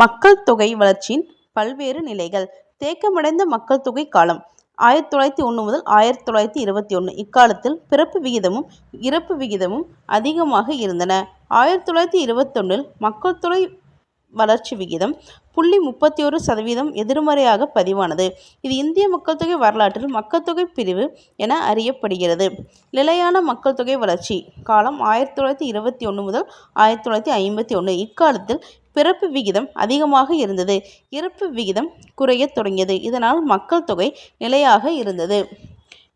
மக்கள் தொகை வளர்ச்சியின் பல்வேறு நிலைகள். தேக்கமடைந்த மக்கள் தொகை காலம் ஆயிரத்தி தொள்ளாயிரத்தி ஒன்று முதல் ஆயிரத்தி தொள்ளாயிரத்தி இருபத்தி ஒன்று. இக்காலத்தில் பிறப்பு விகிதமும் இறப்பு விகிதமும் அதிகமாக இருந்தன. ஆயிரத்தி தொள்ளாயிரத்தி இருபத்தொன்னில் மக்கள் தொகை வளர்ச்சி விகிதம் புள்ளி முப்பத்தி ஒரு சதவீதம் எதிர்மறையாக பதிவானது. இது இந்திய மக்கள் தொகை வரலாற்றில் மக்கள் தொகை பிரிவு என அறியப்படுகிறது. நிலையான மக்கள் தொகை வளர்ச்சி காலம் ஆயிரத்தி தொள்ளாயிரத்தி இருபத்தி ஒன்று முதல் ஆயிரத்தி தொள்ளாயிரத்தி ஐம்பத்தி ஒன்று இக்காலத்தில் பிறப்பு விகிதம் அதிகமாக இருந்தது. இறப்பு விகிதம் குறையத் தொடங்கியது. இதனால் மக்கள் தொகை நிலையாக இருந்தது.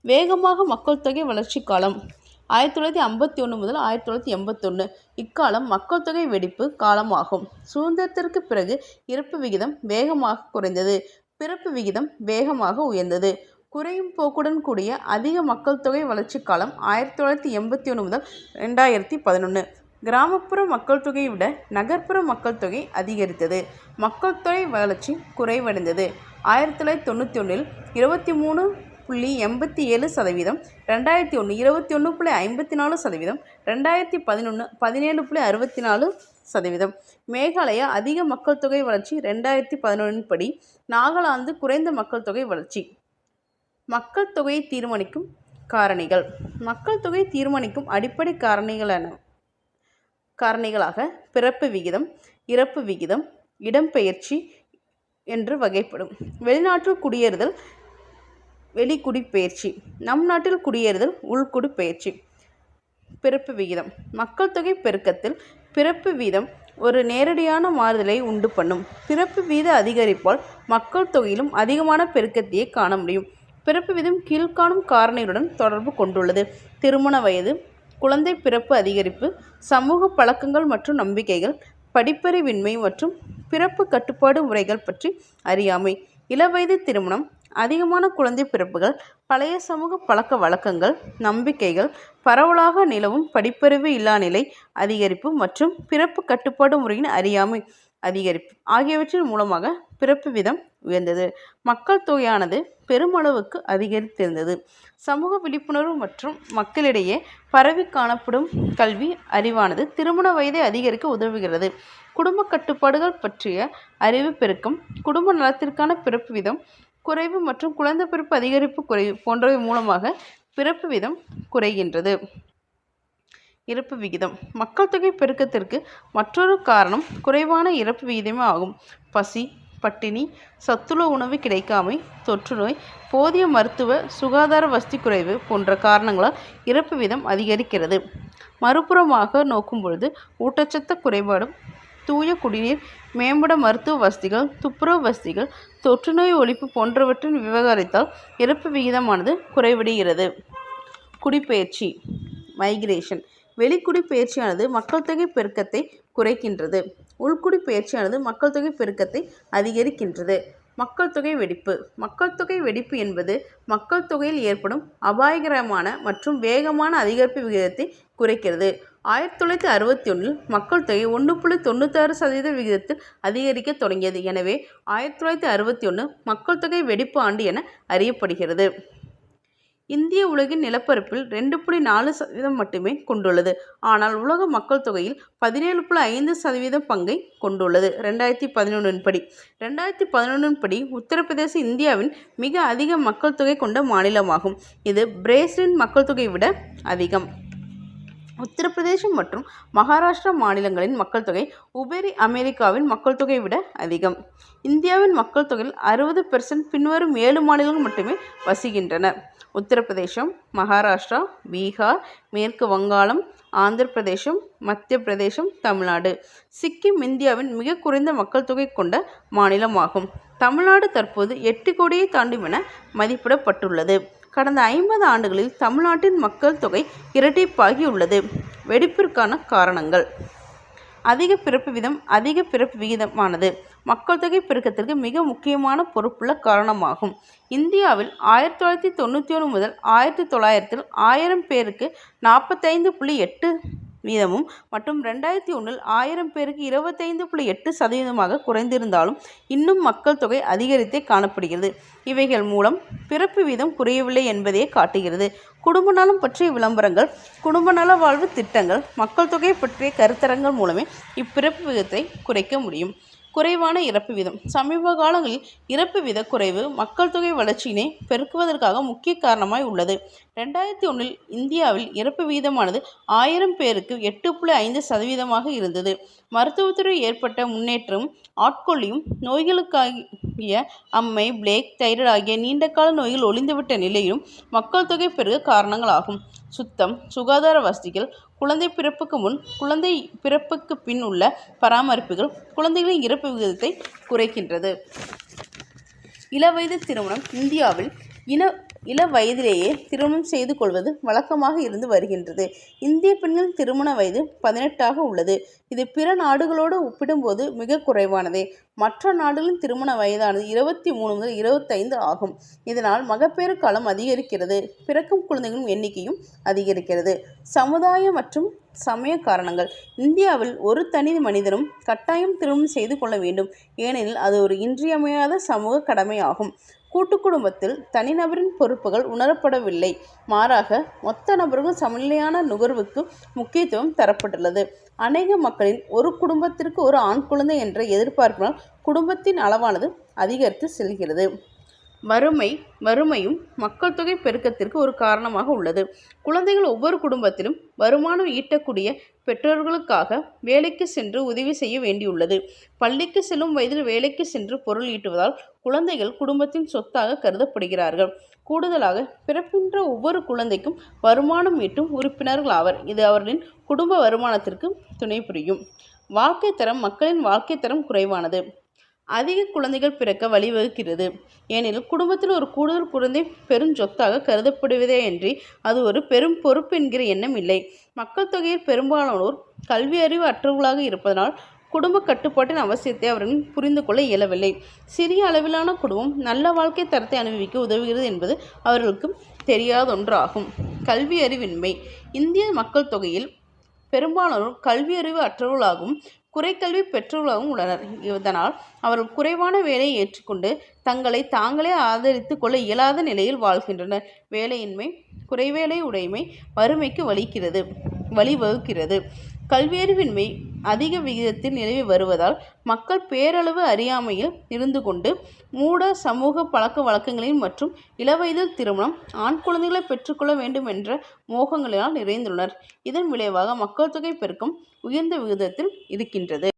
வேகமாக மக்கள் தொகை வளர்ச்சி காலம் ஆயிரத்தி தொள்ளாயிரத்தி ஐம்பத்தி ஒன்று முதல் ஆயிரத்தி தொள்ளாயிரத்தி எண்பத்தொன்று இக்காலம் மக்கள் தொகை வெடிப்பு காலமாகும். சுதந்திரத்திற்கு பிறகு இறப்பு விகிதம் வேகமாக குறைந்தது. பிறப்பு விகிதம் வேகமாக உயர்ந்தது. குறையும் போக்குடன் கூடிய அதிக மக்கள் தொகை வளர்ச்சி காலம் ஆயிரத்தி தொள்ளாயிரத்தி எண்பத்தி ஒன்று முதல் ரெண்டாயிரத்தி பதினொன்று கிராமப்புற மக்கள் தொகையை விட நகர்ப்புற மக்கள் தொகை அதிகரித்தது. மக்கள் தொகை வளர்ச்சி குறைவடைந்தது. ஆயிரத்தி தொள்ளாயிரத்தி தொண்ணூற்றி ஒன்றில் இருபத்தி மூணு புள்ளி எண்பத்தி ஏழு சதவீதம் ரெண்டாயிரத்தி ஒன்று இருபத்தி ஒன்று புள்ளி ஐம்பத்தி நாலு சதவீதம் ரெண்டாயிரத்தி பதினொன்று பதினேழு புள்ளி அறுபத்தி நாலு சதவீதம். மேகாலயா அதிக மக்கள் தொகை வளர்ச்சி ரெண்டாயிரத்தி பதினொன்றின் படி நாகாலாந்து குறைந்த மக்கள் தொகை வளர்ச்சி. மக்கள் தொகையை தீர்மானிக்கும் காரணிகள். மக்கள் தொகை தீர்மானிக்கும் அடிப்படை காரணிகளான காரணிகளாக பிறப்பு விகிதம் இறப்பு விகிதம் இடம்பெயர்ச்சி என்று வகைப்படும். வெளிநாட்டில் குடியேறுதல் வெளிக்குடிப்பெயர்ச்சி நம் நாட்டில் குடியேறுதல் உள்குடிப்பெயர்ச்சி பிறப்பு விகிதம். மக்கள் தொகை பெருக்கத்தில் பிறப்பு வீதம் ஒரு நேரடியான மாறுதலை உண்டு பண்ணும். பிறப்பு வீத அதிகரிப்பால் மக்கள் தொகையிலும் அதிகமான பெருக்கத்தையே காண முடியும். பிறப்பு வீதம் கீழ்காணும் காரணிகளுடன் தொடர்பு கொண்டுள்ளது. திருமண வயது குழந்தை பிறப்பு அதிகரிப்பு சமூக பழக்கங்கள் மற்றும் நம்பிக்கைகள் படிப்பறிவின்மை மற்றும் பிறப்பு கட்டுப்பாடு முறைகள் பற்றி அறியாமை. இளவயது திருமணம் அதிகமான குழந்தை பிறப்புகள் பழைய சமூக பழக்க வழக்கங்கள் நம்பிக்கைகள் பரவலாக நிலவும் படிப்பறிவு இல்லா நிலை அதிகரிப்பு மற்றும் பிறப்பு கட்டுப்பாடு முறையின் அறியாமை அதிகரிப்பு ஆகியவற்றின் மூலமாக பிறப்பு வீதம் உயர்ந்தது. மக்கள் தொகையானது பெருமளவுக்கு அதிகரித்திருந்தது. சமூக விழிப்புணர்வு மற்றும் மக்களிடையே பரவி காணப்படும் கல்வி அறிவானது திருமண வயதை அதிகரிக்க உதவுகிறது. குடும்ப கட்டுப்பாடுகள் பற்றிய அறிவு பெருக்கம் குடும்ப நலத்திற்கான பிறப்பு வீதம் குறைவு மற்றும் குழந்தை பிறப்பு அதிகரிப்பு குறைவு போன்றவை மூலமாக பிறப்பு வீதம் குறைகின்றது. இறப்பு விகிதம். மக்கள் தொகை பெருக்கத்திற்கு மற்றொரு காரணம் குறைவான இறப்பு விகிதமே ஆகும். பசி பட்டினி சத்துள்ள உணவு கிடைக்காமை தொற்றுநோய் போதிய மருத்துவ சுகாதார வசதி குறைவு போன்ற காரணங்களால் இறப்பு வீதம் அதிகரிக்கிறது. மறுபுறமாக நோக்கும் பொழுது ஊட்டச்சத்து குறைபாடும் தூய குடிநீர் மேம்பட மருத்துவ வசதிகள் துப்புரவு வசதிகள் தொற்றுநோய் ஒழிப்பு போன்றவற்றின் விவகாரத்தால் இறப்பு விகிதமானது குறைவடைகிறது. குடிப்பெயர்ச்சி மைக்ரேஷன் வெளிக்குடிப்பெயர்ச்சியானது மக்கள் தொகை பெருக்கத்தை குறைக்கின்றது. உள்குடிப்பெயர்ச்சியானது மக்கள் தொகை பெருக்கத்தை அதிகரிக்கின்றது. மக்கள் தொகை வெடிப்பு மக்கள் தொகை வெடிப்பு என்பது மக்கள் தொகையில் ஏற்படும் அபாயகரமான மற்றும் வேகமான அதிகரிப்பு விகிதத்தை குறைக்கிறது. ஆயிரத்தி தொள்ளாயிரத்தி அறுபத்தி ஒன்றில் மக்கள் தொகை ஒன்று புள்ளி தொண்ணூத்தாறு சதவீத விகிதத்தில் அதிகரிக்க தொடங்கியது. எனவே ஆயிரத்தி தொள்ளாயிரத்தி அறுபத்தி ஒன்று மக்கள் தொகை வெடிப்பு ஆண்டு என அறியப்படுகிறது. இந்திய உலகின் நிலப்பரப்பில் ரெண்டு புள்ளி நாலு சதவீதம் மட்டுமே கொண்டுள்ளது. ஆனால் உலக மக்கள் தொகையில் பதினேழு புள்ளி ஐந்து சதவீதம் பங்கை கொண்டுள்ளது. ரெண்டாயிரத்தி பதினொன்றின் படி. ரெண்டாயிரத்தி பதினொன்றின் படி உத்தரப்பிரதேச இந்தியாவின் மிக அதிக மக்கள் தொகை கொண்ட மாநிலமாகும். இது பிரேசிலின் மக்கள் தொகையை விட அதிகம். உத்தரப்பிரதேசம் மற்றும் மகாராஷ்டிரா மாநிலங்களின் மக்கள் தொகை உபரி அமெரிக்காவின் மக்கள் தொகையை விட அதிகம். இந்தியாவின் மக்கள் தொகையில் அறுபது பெர்சன்ட் பின்வரும் ஏழு மாநிலங்கள் மட்டுமே வசிக்கின்றன. உத்தரப்பிரதேசம் மகாராஷ்டிரா பீகார் மேற்கு வங்காளம் ஆந்திர பிரதேசம் மத்திய பிரதேசம் தமிழ்நாடு. சிக்கிம் இந்தியாவின் மிக குறைந்த மக்கள் தொகை கொண்ட மாநிலமாகும். தமிழ்நாடு தற்போது எட்டு கோடியை தாண்டும் என மதிப்பிடப்பட்டுள்ளது. கடந்த ஐம்பது ஆண்டுகளில் தமிழ்நாட்டின் மக்கள் தொகை இரட்டிப்பாகியுள்ளது. வெடிப்பிற்கான காரணங்கள். அதிக பிறப்பு வீதம் அதிக பிறப்பு விகிதமானது மக்கள் தொகை பெருக்கத்திற்கு மிக முக்கியமான பொறுப்புள்ள காரணமாகும். இந்தியாவில் ஆயிரத்தி தொள்ளாயிரத்தி தொண்ணூற்றி ஒன்று முதல் ஆயிரத்தி தொள்ளாயிரத்தில் ஆயிரம் பேருக்கு நாற்பத்தைந்து புள்ளி எட்டு வீதமும் மற்றும் ரெண்டாயிரத்தி ஒன்றில் ஆயிரம் பேருக்கு இருபத்தைந்து புள்ளி எட்டு சதவீதமாக குறைந்திருந்தாலும் இன்னும் மக்கள் தொகை அதிகரித்தே காணப்படுகிறது. இவைகள் மூலம் பிறப்பு வீதம் குறையவில்லை என்பதையே காட்டுகிறது. குடும்ப நலம் பற்றிய விளம்பரங்கள் குடும்ப நல வாழ்வு திட்டங்கள் மக்கள் தொகை பற்றிய கருத்தரங்கள் மூலமே இப்பிறப்பு விகிதத்தை குறைக்க முடியும். குறைவான இறப்பு வீதம். சமீப காலங்களில் இறப்பு வீத குறைவு மக்கள் தொகை வளர்ச்சியினை பெருக்குவதற்காக முக்கிய காரணமாய் உள்ளது. ரெண்டாயிரத்தி ஒன்றில் இந்தியாவில் இறப்பு வீதமானது ஆயிரம் பேருக்கு எட்டு புள்ளி ஐந்து சதவீதமாக இருந்தது. மருத்துவத்துறை ஏற்பட்ட முன்னேற்றம் ஆட்கொள்ளியும் நோய்களுக்காகிய அம்மை பிளேக் தைராய்டு ஆகிய நீண்டகால நோய்கள் ஒளிந்துவிட்ட நிலையிலும் மக்கள் தொகை பெருக காரணங்களாகும். சுத்தம் சுகாதார வசதிகள் குழந்தை பிறப்புக்கு முன் குழந்தை பிறப்புக்கு பின் உள்ள பராமரிப்புகள் குழந்தைகளின் இறப்பு விகிதத்தை குறைக்கின்றது. இளவயது திருமணம் இந்தியாவில் இன இள வயதிலேயே திருமணம் செய்து கொள்வது வழக்கமாக இருந்து வருகின்றது. இந்திய பெண்களின் திருமண வயது பதினெட்டாக உள்ளது. இது பிற நாடுகளோடு ஒப்பிடும்போது மிக குறைவானதே. மற்ற நாடுகளின் திருமண வயதானது இருபத்தி மூணு முதல் இருபத்தைந்து ஆகும். இதனால் மகப்பேறு காலம் அதிகரிக்கிறது. பிறக்கும் குழந்தைகளின் எண்ணிக்கையும் அதிகரிக்கிறது. சமுதாய மற்றும் சமய காரணங்கள். இந்தியாவில் ஒரு தனி மனிதனும் கட்டாயம் திருமணம் செய்து கொள்ள வேண்டும். ஏனெனில் அது ஒரு இன்றியமையாத சமூக கடமையாகும். கூட்டு குடும்பத்தில் தனிநபரின் பொறுப்புகள் உணரப்படவில்லை. மாறாக மொத்த நபர்கள் சமநிலையான நுகர்வுக்கு முக்கியத்துவம் தரப்பட்டுள்ளது. அநேக மக்களின் ஒரு குடும்பத்திற்கு ஒரு ஆண் குழந்தை என்ற எதிர்பார்ப்பினால் குடும்பத்தின் அளவானது அதிகரித்து செல்கிறது. வறுமை வறுமையும் மக்கள் தொகை பெருக்கத்திற்கு ஒரு காரணமாக உள்ளது. குழந்தைகள் ஒவ்வொரு குடும்பத்திலும் வருமானம் ஈட்டக்கூடிய பெற்றோர்களுக்காக வேலைக்கு சென்று உதவி செய்ய வேண்டியுள்ளது. பள்ளிக்கு செல்லும் வயதில் வேலைக்கு சென்று பொருள் ஈட்டுவதால் குழந்தைகள் குடும்பத்தின் சொத்தாக கருதப்படுகிறார்கள். கூடுதலாக பிறப்பின்ற ஒவ்வொரு குழந்தைக்கும் வருமானம் ஈட்டும் உறுப்பினர்கள் ஆவர். இது அவர்களின் குடும்ப வருமானத்திற்கு துணை புரியும். வாழ்க்கை தரம் மக்களின் வாழ்க்கை தரம் குறைவானது. அதிக குழந்தைகள் பிறக்க வழிவகுக்கிறது. ஏனெனில் குடும்பத்தில் ஒரு கூடுதல் குழந்தை பெருஞ்சொத்தாக கருதப்படுவதேயன்றி அது ஒரு பெரும் பொறுப்பு என்கிற எண்ணம் இல்லை. மக்கள் தொகையில் பெரும்பாலானோர் கல்வி அறிவு அற்றவர்களாக இருப்பதனால் குடும்ப கட்டுப்பாட்டின் அவசியத்தை அவர்கள் புரிந்து கொள்ள இயலவில்லை. சிறிய அளவிலான குடும்பம் நல்ல வாழ்க்கை தரத்தை அனுபவிக்க உதவுகிறது என்பது அவர்களுக்கு தெரியாதொன்றாகும். கல்வி அறிவின்மை. இந்திய மக்கள் தொகையில் பெரும்பாலானோர் கல்வி அறிவு அற்றவர்களாகவும் குறைக்கல்வி பெற்றுள்ளவும் உள்ளனர் இதனால் அவர்கள் குறைவான வேலையை ஏற்றுக்கொண்டு தங்களை தாங்களே ஆதரித்து கொள்ள இயலாத நிலையில் வாழ்கின்றனர். வேலையின்மை குறைவேலை உடைமை வறுமைக்கு வலிக்கிறது வழிவகுக்கிறது. கல்வியறிவின்மை அதிக விகிதத்தில் நிலவி வருவதால் மக்கள் பேரளவு அறியாமையில் இருந்து கொண்டு மூட சமூக பழக்க வழக்கங்களின் மற்றும் இளவயதில் திருமணம் ஆண் குழந்தைகளை பெற்றுக்கொள்ள வேண்டும் என்ற மோகங்களினால் நிறைந்துள்ளனர். இதன் விளைவாக மக்கள் தொகை பெருக்கம் உயர்ந்த விகிதத்தில் இருக்கின்றது.